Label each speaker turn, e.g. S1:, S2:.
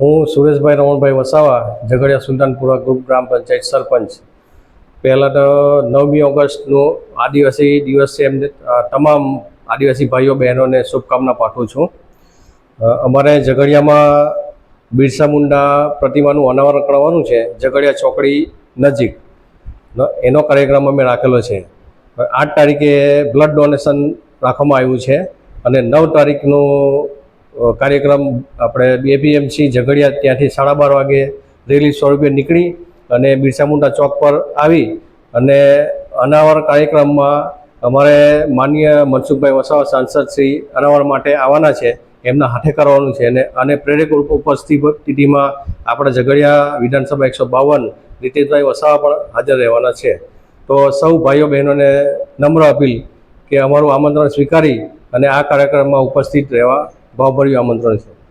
S1: હું સુરેશભાઈ રમણભાઈ વસાવા, ઝઘડિયા સુલતાનપુરા ગ્રુપ ગ્રામ પંચાયત સરપંચ. પહેલાં તો નવમી ઓગસ્ટનો આદિવાસી દિવસ એમને તમામ આદિવાસી ભાઈઓ, બહેનોને શુભકામના પાઠવું છું. અમારે ઝઘડિયામાં બિરસા મુંડા પ્રતિમાનું અનાવરણ કરવાનું છે, ઝઘડિયા ચોકડી નજીક. એનો કાર્યક્રમ અમે રાખેલો છે. આઠ તારીખે બ્લડ ડોનેશન રાખવામાં આવ્યું છે અને નવ તારીખનો કાર્યક્રમ આપણે એપીએમસી ઝઘડિયા ત્યાંથી સાડા બાર વાગે રેલી સ્વરૂપે નીકળી અને બિરસા મુંડા ચોક પર આવી અને અનાવર કાર્યક્રમમાં અમારે માન્ય મનસુખભાઈ વસાવા સાંસદ શ્રી અનાવર માટે આવવાના છે, એમના હાથે કરવાનું છે અને અને પ્રેરક ઉપસ્થિતિમાં આપણે ઝઘડિયા વિધાનસભા એકસો બાવન નીતિનભાઈ વસાવા પણ હાજર રહેવાના છે. તો સૌ ભાઈઓ બહેનોને નમ્ર અપીલ કે અમારું આમંત્રણ સ્વીકારી અને આ કાર્યક્રમમાં ઉપસ્થિત રહેવા ભાવભર્યું આમંત્રણ છે.